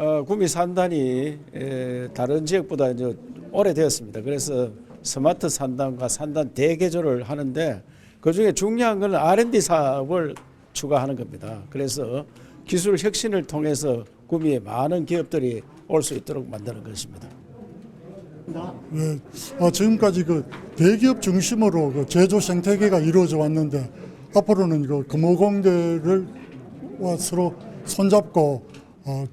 어, 구미 산단이 에, 다른 지역보다 이제 오래되었습니다. 그래서 스마트 산단과 산단 대개조를 하는데 그 중에 중요한 건 R&D 사업을 추가하는 겁니다. 그래서 기술 혁신을 통해서 구미에 많은 기업들이 올 수 있도록 만드는 것입니다. 예, 어, 지금까지 그 대기업 중심으로 그 제조 생태계가 이루어져 왔는데 앞으로는 그 금호공대를 와 서로 손잡고 어,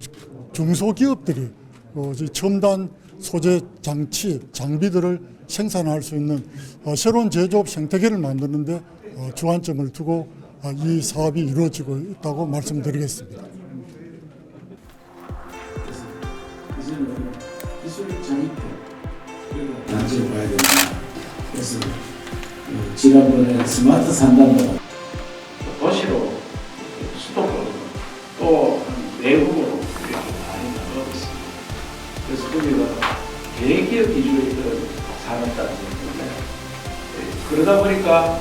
중소기업들이 어, 첨단 소재 장치 장비들을 생산할 수 있는 어, 새로운 제조업 생태계를 만드는데 어, 주안점을 두고 어, 이 사업이 이루어지고 있다고 말씀드리겠습니다. 지난번에 스마트 산단도 도 그래서 거기가 대기업 기준의 그런 산업 단지인데 그러다 보니까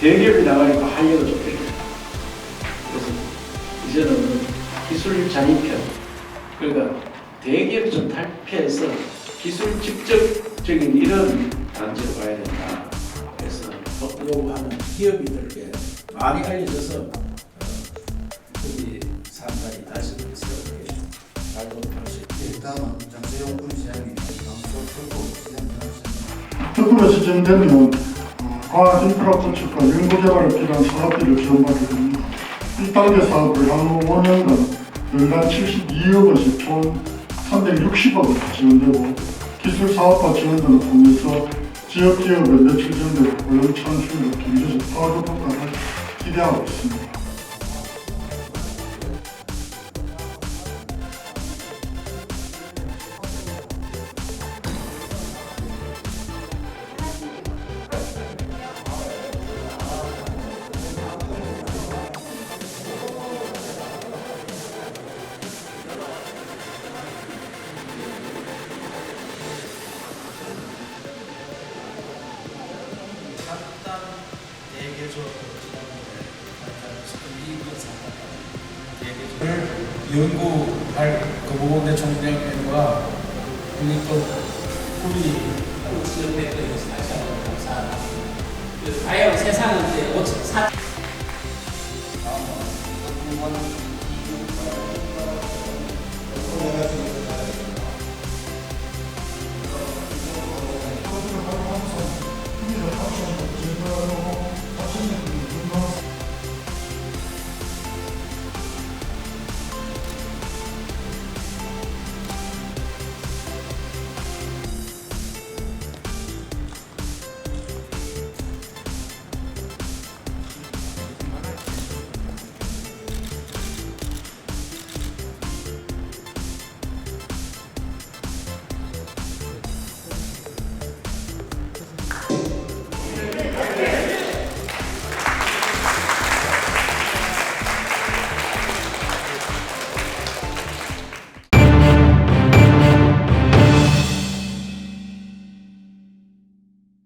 대기업이 나가니까 활력을 좀 내요. 그래서 이제는 기술 잔입편 그러니까 대기업 좀 탈피해서 기술 직접적인 이런 단지로 가야 된다. 그래서 요구하는 기업인들께 많이 알려져서 어, 거기 상당히 다시 새롭게 잘돌 특구로 지정되면 어, 과학 인프라 구축과 연구 개발에 필요한 산업비를 지원받게 됩니다. 1단계 사업을 향후 5년간 연간 72억 원씩 총 360억 원 지원되고 기술 사업화 지원 등을 통해서 지역 기업의 매출 증대로 고용 창출과 경제적 파급 효과를 기대하고 있습니다. 얘기해 주었고 연구할 그 부분에 총대학과 그리고 또 우리 지역대회에서 다시 한번 감사합니다. 그 과연 세상은 이제 5천 사. 아, 뭐,